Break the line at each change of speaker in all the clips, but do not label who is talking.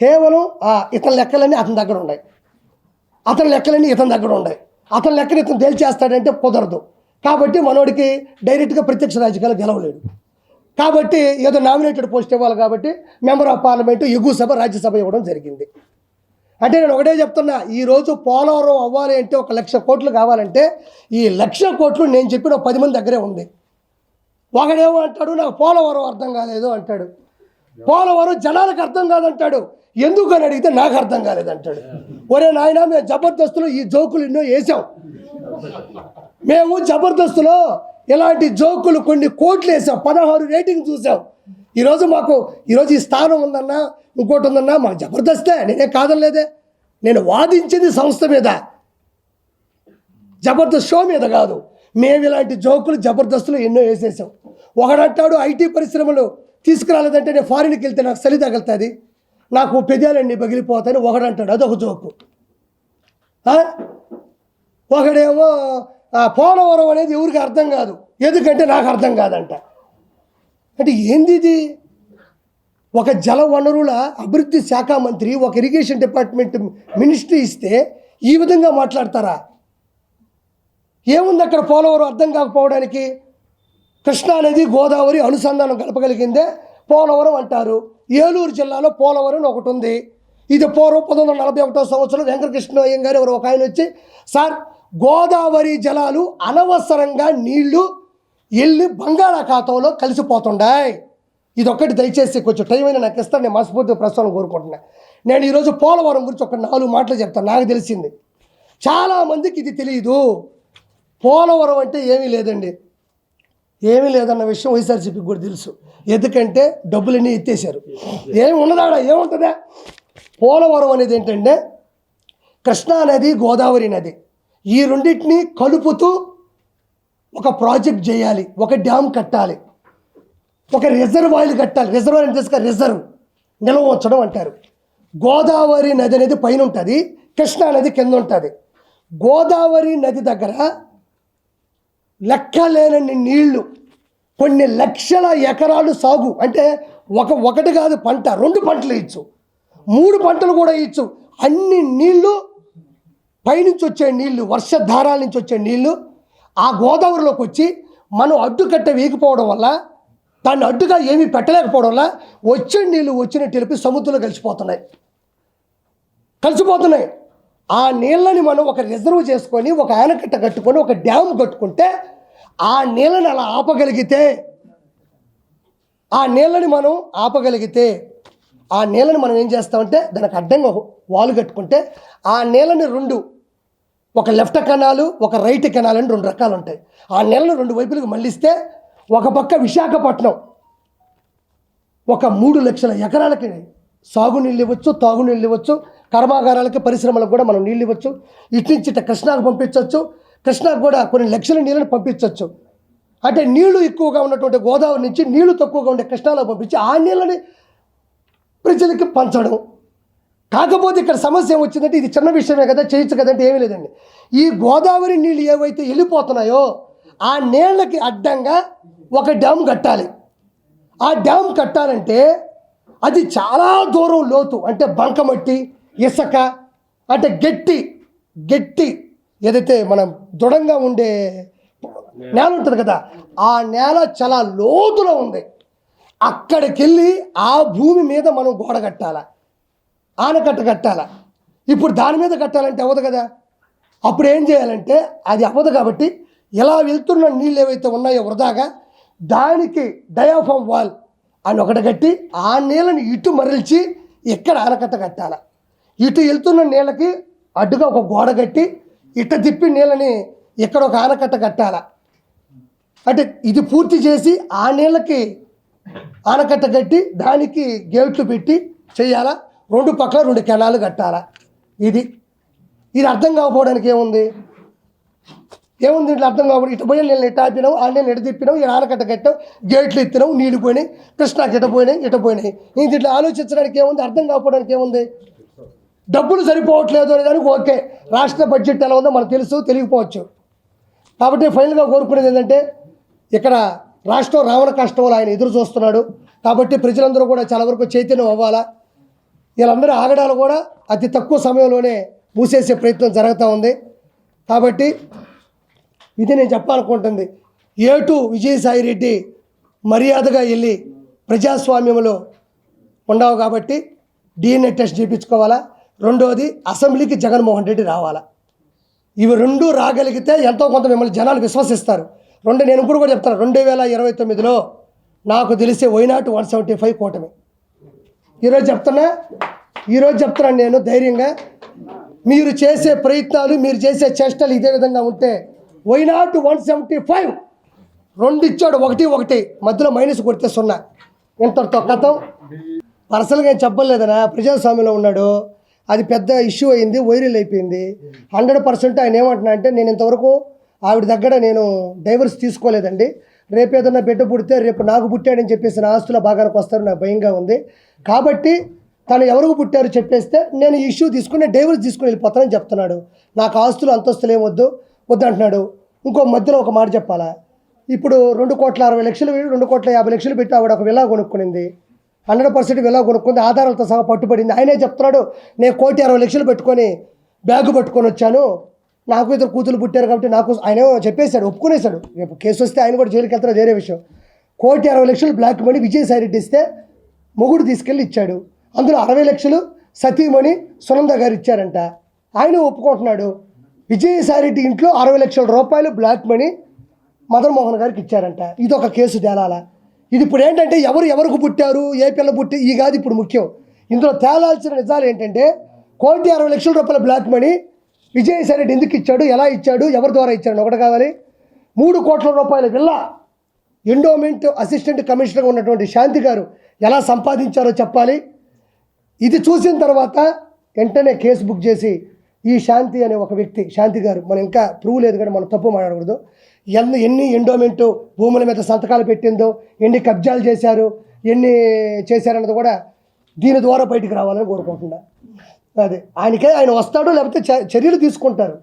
కేవలం ఆ ఇతని లెక్కలన్నీ అతని దగ్గర ఉన్నాయి. అతని లెక్కలన్నీ ఇతని దగ్గర ఉన్నాయి. అతని లెక్కలు ఇతను తేల్చేస్తాడంటే కుదరదు. కాబట్టి మనోడికి డైరెక్ట్గా ప్రత్యక్ష రాజకీయాలు గెలవలేడు. కాబట్టి ఏదో నామినేటెడ్ పోస్ట్ ఇవ్వాలి కాబట్టి మెంబర్ ఆఫ్ పార్లమెంటు ఎగువ సభ రాజ్యసభ ఇవ్వడం జరిగింది. అంటే నేను ఒకటే చెప్తున్నా ఈరోజు పోలవరం అవ్వాలి అంటే ఒక లక్ష కోట్లు కావాలంటే ఈ లక్ష కోట్లు నేను చెప్పిన ఒక పది మంది దగ్గరే ఉంది. ఒకడేమో అంటాడు నాకు పోలవరం అర్థం కాలేదు అంటాడు. పోలవరం జనాలకు అర్థం కాదంటాడు. ఎందుకు అని అడిగితే నాకు అర్థం కాలేదంటాడు. ఒరే నాయన మేము జబర్దస్తులో ఈ జోకులు ఎన్నో వేసాం మేము జబర్దస్తులో ఇలాంటి జోకులు కొన్ని కోట్లు వేసాం పదహారు రేటింగ్ చూసాం ఈరోజు మాకు ఈరోజు ఈ స్థానం ఉందన్నా ఇంకోటి ఉందన్నా మాకు జబర్దస్తే నేనే కాదనలేదే. నేను వాదించింది సంస్థ మీద. జబర్దస్త్ షో మీద కాదు. మేము ఇలాంటి జోకులు జబర్దస్తులు ఎన్నో వేసేసాం ఒకడంటాడు ఐటీ పరిశ్రమలు తీసుకురాలేదంటే నేను ఫారిన్కి వెళ్తే నాకు చలి తగులుతుంది. నాకు పెదాలన్నీ పగిలిపోతాయని ఒకడంటాడు. అదొక జోకు ఒకడేమో పోలవరం అనేది ఎవరికి అర్థం కాదు. ఎందుకంటే నాకు అర్థం కాదంట. అంటే ఏంది ఇది? ఒక జల వనరుల అభివృద్ధి శాఖ మంత్రి ఒక ఇరిగేషన్ డిపార్ట్మెంట్ మినిస్ట్రీ ఇస్తే ఈ విధంగా మాట్లాడతారా? ఏముంది అక్కడ పోలవరం అర్థం కాకపోవడానికి? కృష్ణానది గోదావరి అనుసంధానం కలపగలిగిందే పోలవరం అంటారు. ఏలూరు జిల్లాలో పోలవరం ఒకటి ఉంది. ఇది పూర్వం పంతొమ్మిది వందల నలభై ఒకటో సంవత్సరం వెంకటకృష్ణ అయ్యం గారు ఎవరు ఒక ఆయన వచ్చి సార్ గోదావరి జలాలు అనవసరంగా నీళ్ళు వెళ్ళి బంగాళాఖాతంలో కలిసిపోతుండాయి. ఇది ఒక్కటి దయచేసి కొంచెం టైం అయినా నాకు ఇస్తాను నేను మనస్ఫూర్తిగా ప్రస్తుతం కోరుకుంటున్నా. నేను ఈరోజు పోలవరం గురించి ఒక నాలుగు మాటలు చెప్తాను నాకు తెలిసింది. చాలామందికి ఇది తెలియదు పోలవరం అంటే ఏమీ లేదండి. ఏమీ లేదన్న విషయం వైఎస్ఆర్సీపీకి కూడా తెలుసు. ఎందుకంటే డబ్బులన్నీ ఎత్తేసారు ఏమి ఉన్నదాడ? ఏముంటుందా? పోలవరం అనేది ఏంటంటే కృష్ణా నది గోదావరి నది. ఈ రెండింటిని కలుపుతూ ఒక ప్రాజెక్ట్ చేయాలి. ఒక డ్యామ్ కట్టాలి. ఒక రిజర్వాయర్ కట్టాలి. రిజర్వాయర్ అంటే తెలుసు రిజర్వ్. నిల్వ ఉంచడం అంటారు. గోదావరి నది అనేది పైన ఉంటుంది. కృష్ణా నది కింద ఉంటుంది. గోదావరి నది దగ్గర లెక్కలేనన్ని నీళ్ళు కొన్ని లక్షల ఎకరాలు సాగు. అంటే ఒక ఒకటి కాదు పంట రెండు పంటలు ఇచ్చు. మూడు పంటలు కూడా ఇచ్చు. అన్ని నీళ్ళు పైనుంచి వచ్చే నీళ్ళు వర్షధారాల నుంచి వచ్చే నీళ్ళు ఆ గోదావరిలోకి వచ్చి మనం అడ్డుకట్ట వేయకపోవడం వల్ల దాన్ని అడ్డుగా ఏమీ పెట్టలేకపోవడం వల్ల వచ్చే నీళ్ళు వచ్చినట్టు తెలిపి సముద్రంలో కలిసిపోతున్నాయి. కలిసిపోతున్నాయి. ఆ నీళ్ళని మనం ఒక రిజర్వ్ చేసుకొని ఒక ఆనకట్ట కట్టుకొని ఒక డ్యామ్ కట్టుకుంటే ఆ నీళ్ళని అలా ఆపగలిగితే ఆ నీళ్ళని మనం ఆపగలిగితే ఆ నీళ్ళని మనం ఏం చేస్తామంటే దానికి అడ్డంగా వాలు కట్టుకుంటే ఆ నీళ్ళని రెండు ఒక లెఫ్ట్ కెనాలు ఒక రైట్ కెనాల్ అని రెండు రకాలు ఉంటాయి. ఆ నీళ్ళని రెండు వైపులకు మళ్ళిస్తే ఒక పక్క విశాఖపట్నం ఒక మూడు లక్షల ఎకరాలకి సాగు నీళ్ళు ఇవ్వచ్చు తాగు నీళ్ళు ఇవ్వచ్చు కర్మాగారాలకి పరిశ్రమలకు కూడా మనం నీళ్ళు ఇవ్వచ్చు. ఇట్నుంచి ఇట్ట కృష్ణాకు పంపించవచ్చు. కృష్ణాకు కూడా కొన్ని లక్షల నీళ్ళని పంపించవచ్చు. అంటే నీళ్ళు ఎక్కువగా ఉన్నటువంటి గోదావరి నుంచి నీళ్ళు తక్కువగా ఉండే కృష్ణాలో పంపించి ఆ నీళ్ళని ప్రజలకి పంచడం. కాకపోతే ఇక్కడ సమస్య ఏమొచ్చిందంటే ఇది చిన్న విషయమే కదా చేయొచ్చు కదంటే ఏమీ లేదండి. ఈ గోదావరి నీళ్ళు ఏవైతే వెళ్ళిపోతున్నాయో ఆ నీళ్ళకి అడ్డంగా ఒక డ్యామ్ కట్టాలి. ఆ డ్యామ్ కట్టాలంటే అది చాలా దూరం లోతు. అంటే బంకమట్టి ఇసుక అంటే గట్టి గట్టి ఏదైతే మనం దృఢంగా ఉండే నేల ఉంటుంది కదా ఆ నేల చాలా లోతులో ఉంది. అక్కడికి వెళ్ళి ఆ భూమి మీద మనం గోడ కట్టాల? ఆనకట్ట కట్టాల? ఇప్పుడు దాని మీద కట్టాలంటే అవ్వదు కదా. అప్పుడు ఏం చేయాలంటే అది అవ్వదు కాబట్టి ఇలా వెళ్తున్న నీళ్ళు ఏవైతే ఉన్నాయో వృధాగా దానికి డయాఫామ్ వాల్ అని ఒకటి కట్టి ఆ నీళ్ళని ఇటు మరల్చి ఇక్కడ ఆనకట్ట కట్టాలా? ఇటు వెళ్తున్న నీళ్ళకి అడ్డుగా ఒక గోడ కట్టి ఇట్ట తిప్పి నీళ్ళని ఇక్కడ ఒక ఆనకట్ట కట్టాల. అంటే ఇది పూర్తి చేసి ఆ నీళ్ళకి ఆనకట్ట కట్టి దానికి గేట్లు పెట్టి చేయాలా? రెండు పక్కల రెండు కెనాలు కట్టాలా? ఇది. ఇది అర్థం కాకపోవడానికి ఏముంది? ఏముంది ఇట్లా అర్థం కాకపోతే ఇటు పోయి నేను ఇటు ఆపినావు ఆ నేను ఇటు తిప్పినావు ఈ ఆనకట్ట కట్టావు గేట్లు ఎత్తినావు నీళ్ళు పోయినాయి కృష్ణాకి ఇట పోయినాయి ఇట పోయినాయి. ఇంక ఇట్లా ఆలోచించడానికి ఏముంది? అర్థం కాకపోవడానికి ఏముంది? డబ్బులు సరిపోవట్లేదు అనే దానికి ఓకే. రాష్ట్ర బడ్జెట్ ఎలా ఉందో మనకు తెలుసు తెలియకపోవచ్చు. కాబట్టి ఫైనల్గా కోరుకునేది ఏంటంటే ఇక్కడ రాష్ట్రం రావణ కష్టంలో ఆయన ఎదురు చూస్తున్నాడు. కాబట్టి ప్రజలందరూ కూడా చాలా వరకు చైతన్యం అవ్వాలా? వీళ్ళందరూ ఆగడాలు కూడా అతి తక్కువ సమయంలోనే మూసేసే ప్రయత్నం జరుగుతూ ఉంది. కాబట్టి ఇది నేను చెప్పాలనుకుంటుంది. ఏటు విజయసాయి రెడ్డి మర్యాదగా వెళ్ళి ప్రజాస్వామ్యంలో ఉండవు కాబట్టి డిఎన్ఏ టెస్ట్ చేయించుకోవాలా? రెండోది అసెంబ్లీకి జగన్మోహన్ రెడ్డి రావాలా? ఇవి రెండు రాగలిగితే ఎంతో కొంత మిమ్మల్ని జనాలు విశ్వసిస్తారు. రెండు నేను ఇప్పుడు కూడా చెప్తాను. రెండు వేల ఇరవై తొమ్మిదిలో నాకు తెలిసే వైనాట్ వన్ సెవెంటీ ఫైవ్ కూటమి. ఈరోజు చెప్తున్నా ఈరోజు చెప్తున్నాను నేను ధైర్యంగా మీరు చేసే ప్రయత్నాలు మీరు చేసే చేష్టలు ఇదే విధంగా ఉంటే వైనాట్ వన్ సెవెంటీ ఫైవ్ రెండు ఇచ్చాడు ఒకటి ఒకటి మధ్యలో మైనస్ కొడితే సున్నా. ఇంతటితో కథం. పర్సనల్గా ఏం చెప్పలేదనా? ప్రజాస్వామ్యంలో ఉన్నాడు. అది పెద్ద ఇష్యూ అయింది వైరల్ అయిపోయింది. హండ్రెడ్ పర్సెంట్ ఆయన ఏమంటున్నా అంటే నేను ఇంతవరకు ఆవిడ దగ్గర నేను డైవర్స్ తీసుకోలేదండి. రేపు ఏదన్నా బిడ్డ పుడితే రేపు నాకు పుట్టాడని చెప్పేసి నా ఆస్తుల భాగానికి వస్తారు నాకు భయంగా ఉంది. కాబట్టి తను ఎవరికి పుట్టారు చెప్పేస్తే నేను ఇష్యూ తీసుకుని డైవర్స్ తీసుకుని వెళ్ళిపోతానని చెప్తున్నాడు. నాకు ఆస్తులు అంతస్తులు ఏమొద్దు వద్దు అంటున్నాడు. ఇంకో మధ్యలో ఒక మాట చెప్పాలా? ఇప్పుడు రెండు కోట్ల అరవై లక్షలు రెండు కోట్ల యాభై లక్షలు పెట్టి ఆవిడ ఒక విలా కొనుక్కునింది. హండ్రెడ్ పర్సెంట్ విలా కొనుక్కుంది ఆధారాలతో సహా పట్టుబడింది. ఆయనే చెప్తున్నాడు నేను కోటి అరవై లక్షలు పెట్టుకొని బ్యాగ్ పట్టుకొని వచ్చాను. నాకు ఇద్దరు కూతురు పుట్టారు కాబట్టి నాకు ఆయన చెప్పేశాడు ఒప్పుకునేశాడు. రేపు కేసు వస్తే ఆయన కూడా జైలుకి వెళ్తారో వేరే విషయం. కోటి అరవై లక్షలు బ్లాక్ మనీ విజయసాయి రెడ్డి ఇస్తే మొగుడు తీసుకెళ్ళి ఇచ్చాడు. అందులో అరవై లక్షలు సతీమణి సునంద గారు ఇచ్చారంట. ఆయన ఒప్పుకుంటున్నాడు. విజయసాయి రెడ్డి ఇంట్లో అరవై లక్షల రూపాయలు బ్లాక్ మనీ మదన్ మోహన్ గారికి ఇచ్చారంట. ఇది ఒక కేసు తేలాలా ఇది ఇప్పుడు ఏంటంటే ఎవరు ఎవరికి పుట్టారు ఏ పిల్ల పుట్టి ఈ కాదు ఇప్పుడు ముఖ్యం. ఇందులో తేలాల్సిన నిజాలు ఏంటంటే కోటి అరవై లక్షల రూపాయల బ్లాక్ మనీ విజయసాయి రెడ్డి ఎందుకు ఇచ్చాడు ఎలా ఇచ్చాడు ఎవరి ద్వారా ఇచ్చాడు ఒకటి కావాలి. మూడు కోట్ల రూపాయల విల్ల ఎండోమెంట్ అసిస్టెంట్ కమిషనర్గా ఉన్నటువంటి శాంతి గారు ఎలా సంపాదించారో చెప్పాలి. ఇది చూసిన తర్వాత వెంటనే కేసు బుక్ చేసి ఈ శాంతి అనే ఒక వ్యక్తి శాంతి గారు మనం ఇంకా ప్రూవ్ లేదు కానీ మనం తప్పు మాట్లాడకూడదు. ఎన్ని ఎన్ని ఎండోమెంట్ భూముల మీద సంతకాలు పెట్టిందో ఎన్ని కబ్జాలు చేశారు ఎన్ని చేశారన్నది కూడా దీని ద్వారా బయటికి రావాలని కోరుకుంటున్నా. అదే ఆయనకే ఆయన వస్తాడు లేకపోతే చ- చర్యలు తీసుకుంటారు.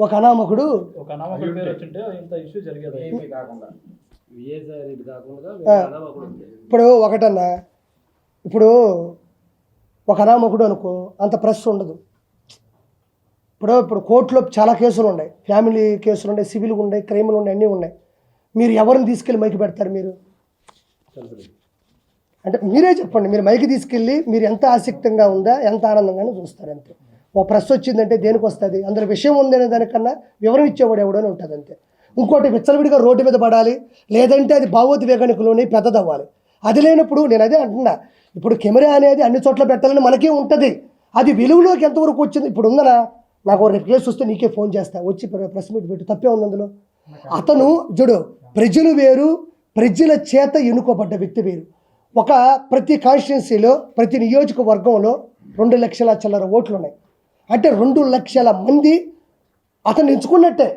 ఒక అనామకుడు
ఒక అనామకుడు?
పేరు వచ్చింటే ఇంత ఇష్యూ జరిగేది?
కాకుండా.
ఇప్పుడు ఒకటన్నా ఇప్పుడు ఒక అనామకుడు అనుకో అంత ప్రెస్ ఉండదు. ఇప్పుడు ఇప్పుడు కోర్టులో చాలా కేసులు ఉన్నాయి. ఫ్యామిలీ కేసులు ఉన్నాయి సివిల్ ఉన్నాయి క్రైమ్లు ఉన్నాయి అన్నీ ఉన్నాయి. మీరు ఎవరిని తీసుకెళ్ళి మైకి పెడతారు మీరు? అంటే మీరే చెప్పండి మీరు మైకి తీసుకెళ్ళి మీరు ఎంత ఆసక్తంగా ఉందా ఎంత ఆనందంగానే చూస్తారు అంతే. ఓ ప్రెస్ వచ్చిందంటే దేనికి వస్తుంది? అందులో విషయం ఉందనే దానికన్నా వివరం ఇచ్చేవాడు ఎవడని ఉంటుంది అంతే. ఇంకోటి విచ్చలవిడిగా రోడ్డు మీద పడాలి లేదంటే అది భావోద్వేగానికులోని పెద్దదవ్వాలి. అది లేనప్పుడు నేను అదే అంటున్నా ఇప్పుడు కెమెరా అనేది అన్ని చోట్ల పెట్టాలని మనకే ఉంటుంది. అది వెలుగులోకి ఎంతవరకు వచ్చింది? ఇప్పుడు ఉందనా? నాకు రేపు కేసు వస్తే నీకే ఫోన్ చేస్తా. వచ్చి ప్రెస్ మీట్ పెట్టి. తప్పే ఉంది అందులో. అతను చూడు ప్రజలు వేరు ప్రజల చేత ఎన్నుకోబడ్డ వ్యక్తి వేరు. ఒక ప్రతి కాన్స్టిట్యున్సీలో ప్రతి నియోజకవర్గంలో రెండు లక్షల చిల్లర ఓట్లు ఉన్నాయి అంటే రెండు లక్షల మంది అతను ఎంచుకున్నట్టే.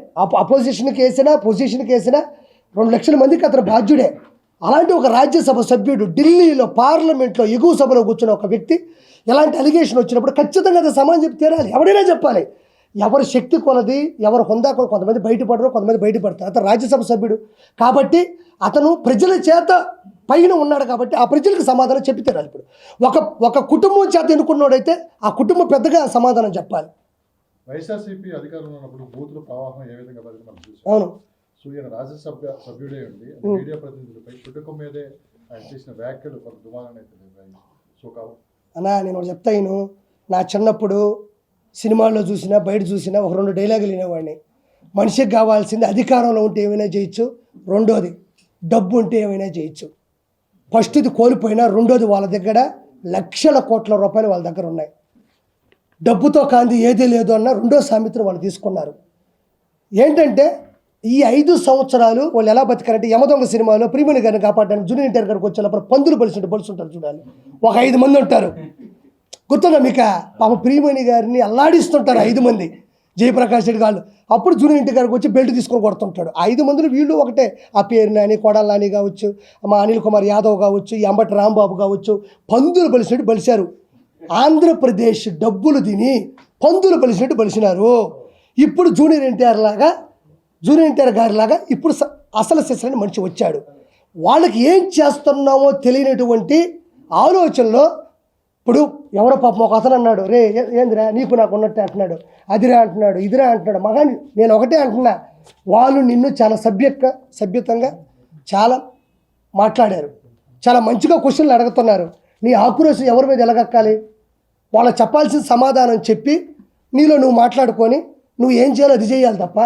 అపోజిషన్కి వేసినా పొజిషన్కి వేసినా రెండు లక్షల మందికి అతను బాధ్యుడే. అలాంటి ఒక రాజ్యసభ సభ్యుడు ఢిల్లీలో పార్లమెంట్లో ఎగువ సభలో కూర్చున్న ఒక వ్యక్తి ఎలాంటి అలిగేషన్ వచ్చినప్పుడు ఖచ్చితంగా అది సమాజం చెప్పి తీరాలి. చెప్పాలి. ఎవరి శక్తి కొలది ఎవరు హొందా కొంతమంది బయటపడరు కొంతమంది బయటపడతారు. అతను రాజ్యసభ సభ్యుడు. కాబట్టి అతను ప్రజల చేత పైన ఉన్నాడు కాబట్టి ఆ ప్రజలకు సమాధానం చెప్పి తీరాలి ఇప్పుడు. ఒక ఒక కుటుంబం చేత ఎన్నుకున్నాడైతే ఆ కుటుంబం పెద్దగా సమాధానం చెప్పాలి.
వైఎస్ఆర్సీపీ అధికారంలో ఉన్నప్పుడు బూతుల ప్రవాహం ఏ విధంగా జరిగింది మనం చూసాం.
అవును.
సో ఈయన రాజ్యసభ సభ్యుడే ఉండి మీడియా ప్రతినిధులపై మీదే ఆయన చేసిన వ్యాఖ్యలు కొంత అయితే. సో
అన్నా నేను ఒకటి చెప్తా ఇను నా చిన్నప్పుడు సినిమాల్లో చూసినా బయట చూసినా ఒక రెండు డైలాగులు వినేవాడిని. మనిషికి కావాల్సింది అధికారంలో ఉంటే ఏమైనా చేయొచ్చు రెండోది డబ్బు ఉంటే ఏమైనా చేయొచ్చు. ఫస్ట్ది కోల్పోయినా రెండోది వాళ్ళ దగ్గర లక్షల కోట్ల రూపాయలు వాళ్ళ దగ్గర ఉన్నాయి. డబ్బుతో కాంది ఏదీ లేదు అన్న రెండో సామెతను వాళ్ళు తీసుకున్నారు. ఏంటంటే ఈ ఐదు సంవత్సరాలు వాళ్ళు ఎలా బతికారంటే యమదొంగ సినిమాలో ప్రీమియర్ గారిని కాపాడడానికి జూనియర్ ఎన్టీఆర్ గారికి వచ్చినప్పుడు పందులు బలిసి బలుసుంటారు చూడాలి. ఒక ఐదు మంది ఉంటారు. గుర్తుందా మీకు? పాప ప్రియమణి గారిని అల్లాడిస్తుంటారు ఐదు మంది. జయప్రకాష్ రెడ్డి గారు అప్పుడు జూనియర్ ఇంటి గారికి వచ్చి బెల్ట్ తీసుకొని కొడుతుంటాడు. ఐదు మందిలో వీళ్ళు ఒకటే. ఆ పేరు నాని కొడాల నాని కావచ్చు మా అనిల్ కుమార్ యాదవ్ కావచ్చు ఎంబటి రాంబాబు కావచ్చు పందులు బలిసినట్టు బలిశారు. ఆంధ్రప్రదేశ్ డబ్బులు తిని పందులు బలిసినట్టు బలిసినారు. ఇప్పుడు జూనియర్ ఎన్టీఆర్ లాగా జూనియర్ ఎన్టీఆర్ గారి లాగా ఇప్పుడు స- అసలు శిశులని మనిషి వచ్చాడు. వాళ్ళకి ఏం చేస్తున్నామో తెలియనటువంటి ఆలోచనలో ఇప్పుడు ఎవరో పాపం ఒక అతను అన్నాడు రే ఏ- ఏందిరా నీకు నాకు ఉన్నట్టే అంటున్నాడు. అదిరా అంటున్నాడు ఇదిరా అంటున్నాడు. మగాని నేను ఒకటే అంటున్నా వాళ్ళు నిన్ను చాలా సభ్యక సభ్యతంగా చాలా మాట్లాడారు. చాలా మంచిగా క్వశ్చన్లు అడుగుతున్నారు. నీ ఆక్రోశం ఎవరి మీద ఎలగక్కాలి? వాళ్ళకి చెప్పాల్సిన సమాధానం చెప్పి నీలో నువ్వు మాట్లాడుకొని నువ్వు ఏం చేయాలో అది చేయాలి తప్ప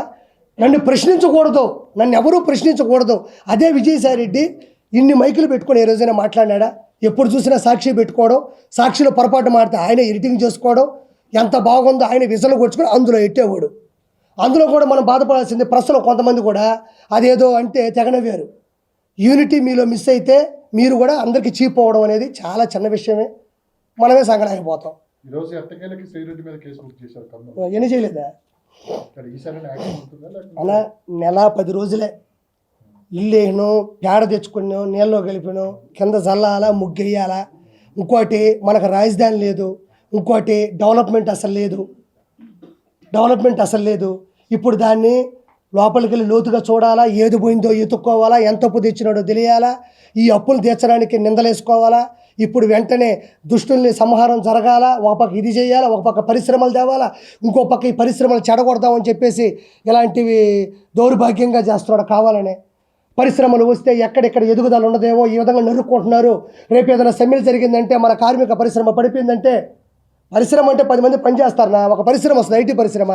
నన్ను ప్రశ్నించకూడదు. నన్ను ఎవరూ ప్రశ్నించకూడదు. అదే విజయసాయి రెడ్డి ఇన్ని మైకులు పెట్టుకొని ఏ రోజైనా మాట్లాడినాడా? ఎప్పుడు చూసినా సాక్షి పెట్టుకోవడం సాక్షిలో పొరపాటు మాడితే ఆయన ఎడిటింగ్ చేసుకోవడం ఎంత బాగుందో ఆయన విజలు కొట్టుకొని అందులో ఎట్టేవాడు. అందులో కూడా మనం బాధపడాల్సింది ప్రశ్నలో కొంతమంది కూడా అదేదో అంటే తెగనవ్వారు యూనిటీ మీలో మిస్ అయితే మీరు కూడా అందరికీ చీప్ అవ్వడం అనేది చాలా చిన్న విషయమే. మనమే సంగడాకపోతాం
ఈరోజు ఎట్టకేలకి శ్రీరెడ్డి మీద కేసు బుక్ చేశారు కర్నూలు
ఎన్ని చేయలేదా? అలా నెల పది రోజులే. ఇల్లు వేయను పేడ తెచ్చుకున్నాం నీళ్ళలో కలిపాను కింద చల్లాలా ముగ్గేయాలా. ఇంకోటి మనకు రాజధాని లేదు. ఇంకోటి డెవలప్మెంట్ అసలు లేదు. డెవలప్మెంట్ అసలు లేదు. ఇప్పుడు దాన్ని లోపలికి వెళ్ళి లోతుగా చూడాలా ఏది పోయిందో ఎత్తుక్కోవాలా ఎంత అప్పు తెచ్చినాడో తెలియాలా ఈ అప్పులు తీర్చడానికి నిందలేసుకోవాలా ఇప్పుడు వెంటనే దుష్టుల్ని సంహారం జరగాల ఒక పక్క ఇది చేయాలా ఒక పక్క పరిశ్రమలు తేవాలా ఇంకో పక్క ఈ పరిశ్రమలు చెడగొడదామని చెప్పేసి ఇలాంటివి దౌర్భాగ్యంగా చేస్తున్నాడు కావాలనే. పరిశ్రమలు వస్తే ఎక్కడెక్కడ ఎదుగుదల ఉన్నదేమో ఈ విధంగా నరుక్కుంటున్నారు. రేపు ఏదైనా సమ్మెలు జరిగిందంటే మన కార్మిక పరిశ్రమ పడిపోయిందంటే పరిశ్రమ అంటే పది మంది పనిచేస్తారనా? ఒక పరిశ్రమ వస్తుంది ఐటీ పరిశ్రమ.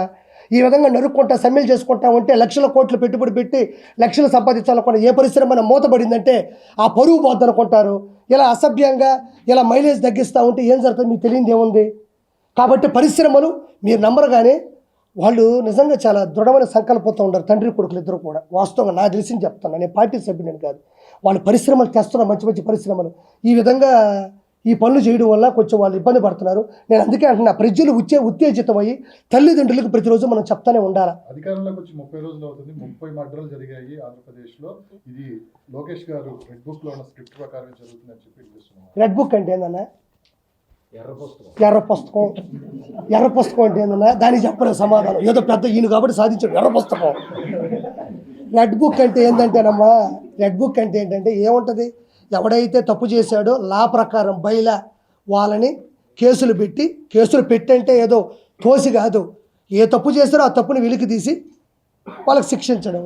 ఈ విధంగా నరుక్కుంటా సమ్మెలు చేసుకుంటా ఉంటే లక్షల కోట్లు పెట్టుబడి పెట్టి లక్షలు సంపాదించాలనుకున్న ఏ పరిశ్రమ మూతపడిందంటే ఆ పరువు పోద్ది అనుకుంటారు. ఇలా అసభ్యంగా ఇలా మైలేజ్ తగ్గిస్తూ ఉంటే ఏం జరుగుతుంది మీకు తెలియదు ఏముంది కాబట్టి పరిశ్రమలు మీరు నమ్మరు కానీ వాళ్ళు నిజంగా చాలా దృఢమైన సంకల్పంతో ఉంటారు తండ్రి కొడుకులు ఇద్దరు కూడా. వాస్తవంగా నాకు తెలిసింది చెప్తాను. నేను పార్టీ సభ్యుని కాదు. వాళ్ళు పరిశ్రమలు తెస్తున్నారు మంచి మంచి పరిశ్రమలు. ఈ విధంగా ఈ పనులు చేయడం వల్ల కొంచెం వాళ్ళు ఇబ్బంది పడుతున్నారు. నేను అందుకే అంటున్నా ప్రజలు ఉచ్చే ఉత్తేజితమయ్యి తల్లిదండ్రులకు ప్రతిరోజు మనం చెప్తానే ఉండాలి?
అధికారంలోకి వచ్చి ముప్పై రోజులు అవుతుంది. ముప్పై మర్డర్లు జరిగాయి ఆంధ్రప్రదేశ్లో ఇది లోకేష్ గారు రెడ్ బుక్లో ఉన్న స్క్రిప్ట్ ప్రకారం జరుగుతుందని చెప్పి
రెడ్ బుక్ అంటే ఏందన్నా?
ఎర్ర పుస్తకం
ఎర్ర పుస్తకం అంటే ఏందన్నా? దానికి చెప్పలేదు సమాధానం. ఏదో పెద్ద ఈయన కాబట్టి సాధించాడు. ఎర్ర పుస్తకం రెడ్ బుక్ అంటే ఏంటంటేనమ్మా రెడ్ బుక్ అంటే ఏంటంటే ఏముంటుంది? ఎవడైతే తప్పు చేశాడో లా ప్రకారం బయల వాళ్ళని కేసులు పెట్టి కేసులు పెట్టంటే ఏదో తోసి కాదు. ఏ తప్పు చేశారో ఆ తప్పుని వెలికి తీసి వాళ్ళకి శిక్షించడం.